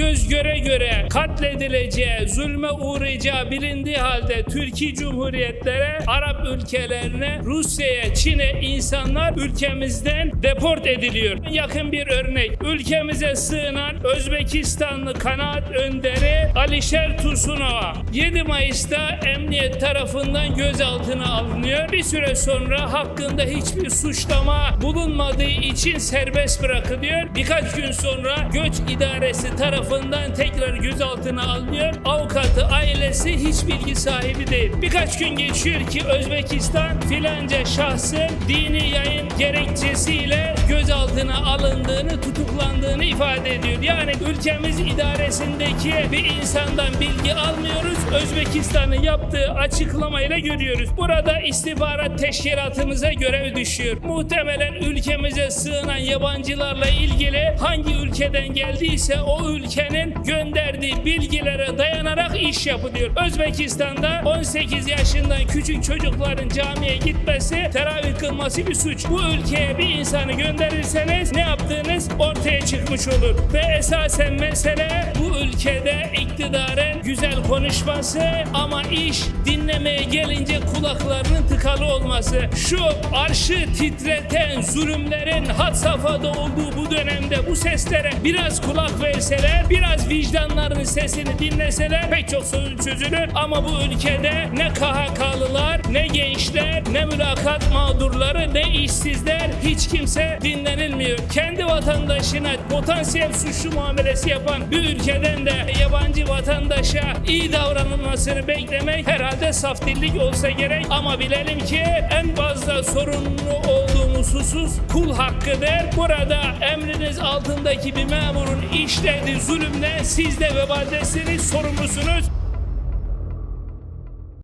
göz göre göre katledileceği, zulme uğrayacağı bilindiği halde Türkiye Cumhuriyetlere, Arap ülkelerine, Rusya'ya, Çin'e insanlar ülkemizden deport ediliyor. Yakın bir örnek. Ülkemize sığınan Özbekistanlı kanaat önderi Alişer Tursunova 7 Mayıs'ta emniyet tarafından gözaltına alınıyor. Bir süre sonra hakkında hiçbir suçlama bulunmadığı için serbest bırakılıyor. Birkaç gün sonra göç idaresi tarafından tekrar gözaltına alınıyor. Avukatı, ailesi hiç bilgi sahibi değil. Birkaç gün geçiyor ki Özbekistan filanca şahsın dini yayın gerekçesiyle gözaltına alındığını, tutuklandığını ifade ediyor. Yani ülkemiz idaresindeki bir insandan bilgi almıyoruz. Özbekistan'ın yaptığı açıklamayla görüyoruz. Burada istihbarat teşkilatımıza görev düşüyor. Muhtemelen ülkemize sığınan yabancılarla ilgili hangi ülkeden geldiyse o ülkenin gönderdiği bilgilere dayanarak iş yapılıyor. Özbekistan'da 18 yaşından küçük çocukların camiye gitmesi, teravih kılması bir suç. Bu ülkeye bir insanı gönderirseniz ne yaptığınız ortaya çıkmış olur. Ve esasen mesele bu ülkede iktidarın güzel konuşması ama iş dinlemeye gelince kulaklarının tıkalı olması. Şu arşı titreten zulümlerin had safhada olduğu bu dönemde bu seslere biraz kulak verseler, biraz vicdanlarının sesini dinleseler pek çok söz çözülür. Ama bu ülkede ne KHK'lılar, ne gençler, ne mülakat mağdurları, ne işsizler hiç kimse dinlenilmiyor. Kendi vatandaşına potansiyel suçlu muamelesi yapan bir ülkeden de yabancı vatandaşa iyi davranılmasını beklemek herhalde saf dillik olsa gerek. Ama bilelim ki en fazla sorumlu olduğumuz husus kul hakkıdır. Burada emriniz altındaki bir memurun işlediği zulümle siz de vebaldesiniz, sorumlusunuz.